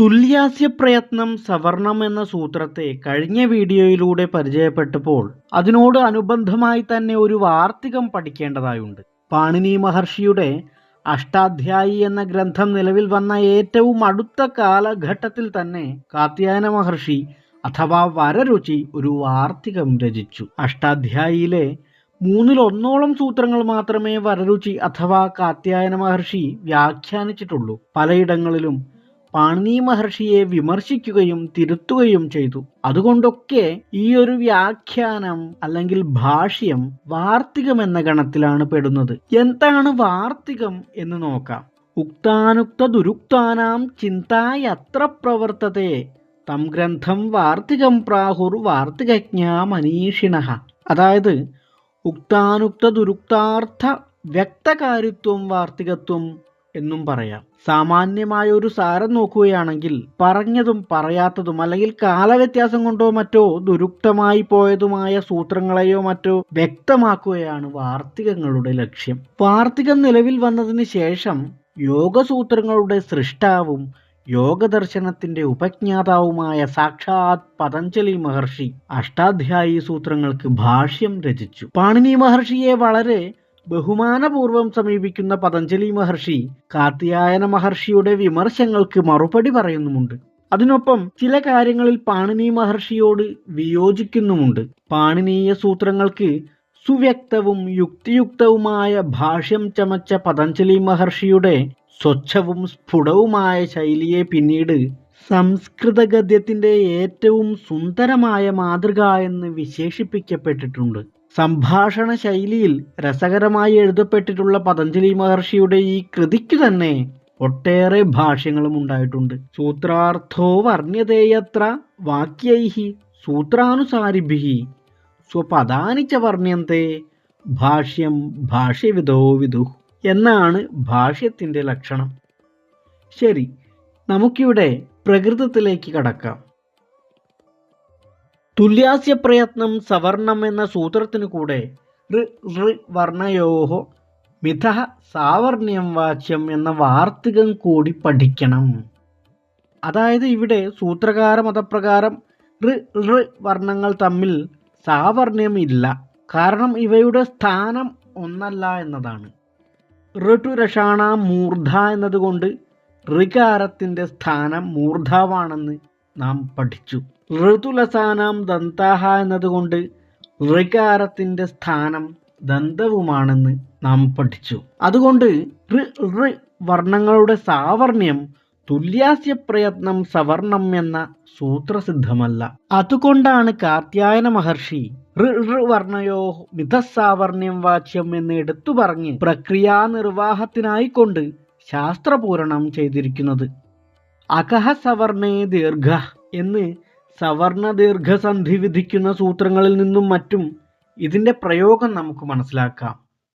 തുല്യാസ്യ പ്രയത്നം സവർണം എന്ന സൂത്രത്തെ കഴിഞ്ഞ വീഡിയോയിലൂടെ പരിചയപ്പെട്ടപ്പോൾ അതിനോട് അനുബന്ധമായി തന്നെ ഒരു വാർത്തികം പഠിക്കേണ്ടതായുണ്ട്. പാണിനി മഹർഷിയുടെ അഷ്ടാധ്യായി എന്ന ഗ്രന്ഥം നിലവിൽ വന്ന ഏറ്റവും അടുത്ത കാലഘട്ടത്തിൽ തന്നെ കാത്യായന മഹർഷി അഥവാ വരരുചി ഒരു വാർത്തികം രചിച്ചു. അഷ്ടാധ്യായിയിലെ മൂന്നിലൊന്നോളം സൂത്രങ്ങൾ മാത്രമേ വരരുചി അഥവാ കാത്യായന മഹർഷി വ്യാഖ്യാനിച്ചിട്ടുള്ളൂ. പലയിടങ്ങളിലും പാണിനി മഹർഷിയെ വിമർശിക്കുകയും തിരുത്തുകയും ചെയ്തു. അതുകൊണ്ടൊക്കെ ഈ ഒരു വ്യാഖ്യാനം അല്ലെങ്കിൽ ഭാഷ്യം വാർത്തികം എന്ന ഗണത്തിലാണ് പെടുന്നത്. എന്താണ് വാർത്തികം എന്ന് നോക്കാം. ഉക്താനുക്ത ദുരുക്താനാം ചിന്തായത്ര പ്രവർത്തത്തെ തം ഗ്രന്ഥം വാർത്തികം പ്രാഹുർ വാർത്തികജ്ഞ മനീഷിണ. അതായത് ഉക്താനുക്ത ദുരുക്താർത്ഥ വ്യക്തകാരിത്വം വാർത്തികത്വം എന്നും പറയാം. സാമാന്യമായ ഒരു സാരം നോക്കുകയാണെങ്കിൽ പറഞ്ഞതും പറയാത്തതും അല്ലെങ്കിൽ കാലവ്യത്യാസം കൊണ്ടോ മറ്റോ ദുരുക്തമായി പോയതുമായ സൂത്രങ്ങളെയോ മറ്റോ വ്യക്തമാക്കുകയാണ് വാർത്തികങ്ങളുടെ ലക്ഷ്യം. വാർത്തികം നിലവിൽ വന്നതിന് ശേഷം യോഗസൂത്രങ്ങളുടെ സൃഷ്ടാവും യോഗദർശനത്തിന്റെ ഉപജ്ഞാതാവുമായ സാക്ഷാത് പതഞ്ജലി മഹർഷി അഷ്ടാധ്യായി സൂത്രങ്ങൾക്ക് ഭാഷ്യം രചിച്ചു. പാണിനി മഹർഷിയെ വളരെ ബഹുമാനപൂർവം സമീപിക്കുന്ന പതഞ്ജലി മഹർഷി കാർത്തിയായന മഹർഷിയുടെ വിമർശങ്ങൾക്ക് മറുപടി പറയുന്നുമുണ്ട്. അതിനൊപ്പം ചില കാര്യങ്ങളിൽ പാണിനി മഹർഷിയോട് വിയോജിക്കുന്നുമുണ്ട്. പാണിനീയ സൂത്രങ്ങൾക്ക് സുവ്യക്തവും യുക്തിയുക്തവുമായ ഭാഷ്യം ചമച്ച പതഞ്ജലി മഹർഷിയുടെ സ്വച്ഛവും സ്ഫുടവുമായ ശൈലിയെ പിന്നീട് സംസ്കൃത ഗദ്യത്തിന്റെ ഏറ്റവും സുന്ദരമായ മാതൃക എന്ന് വിശേഷിപ്പിക്കപ്പെട്ടിട്ടുണ്ട്. സംഭാഷണ ശൈലിയിൽ രസകരമായി എഴുതപ്പെട്ടിട്ടുള്ള പതഞ്ജലി മഹർഷിയുടെ ഈ കൃതിക്ക് തന്നെ ഒട്ടേറെ ഭാഷ്യങ്ങളും ഉണ്ടായിട്ടുണ്ട്. സൂത്രാർത്ഥോ വർണ്യതേയത്ര വാക്യൈഹി സൂത്രാനുസാരിഭി സ്വപദാനി ച ഭാഷ്യം ഭാഷ്യവിധോ വിധു എന്നാണ് ഭാഷ്യത്തിന്റെ ലക്ഷണം. ശരി നമുക്കിവിടെ പ്രകൃതത്തിലേക്ക് കടക്കാം. തുല്യാസ്യ പ്രയത്നം സവർണം എന്ന സൂത്രത്തിനു കൂടെ ഋ ഋ വർണയോഹോ മിഥ സാവർണ്യം വാച്യം എന്ന വാർത്തകം കൂടി പഠിക്കണം. അതായത് ഇവിടെ സൂത്രകാര മതപ്രകാരം ഋ ഋ വർണങ്ങൾ തമ്മിൽ സാവർണ്യം ഇല്ല. കാരണം ഇവയുടെ സ്ഥാനം ഒന്നല്ല എന്നതാണ്. ഋട്ടു രഷാണ മൂർധ എന്നതുകൊണ്ട് ഋകാരത്തിന്റെ സ്ഥാനം മൂർധാവാണെന്ന് നാം പഠിച്ചു. ഋതുലസാനാം ദന്താഹ എന്നതുകൊണ്ട് ഋകാരത്തിന്റെ സ്ഥാനം ദന്തവുമാണെന്ന് നാം പഠിച്ചു. അതുകൊണ്ട് ഋ ഋ വർണങ്ങളുടെ സാവർണ്യം തുല്യാസ്യ പ്രയത്നം സവർണം എന്ന സൂത്രസിദ്ധമല്ല. അതുകൊണ്ടാണ് കാർത്യായന മഹർഷി ഋ ഋ വർണയോ മിഥസാവർണ്യം വാച്യം എന്ന് എടുത്തു പറഞ്ഞ് പ്രക്രിയാ നിർവാഹത്തിനായിക്കൊണ്ട് ശാസ്ത്രപൂരണം ചെയ്തിരിക്കുന്നത്. അകഹ സവർണേ ദീർഘ എന്ന് സവർണ ദീർഘസന്ധി വിധിക്കുന്ന സൂത്രങ്ങളിൽ നിന്നും മറ്റും ഇതിന്റെ പ്രയോഗം നമുക്ക് മനസ്സിലാക്കാം.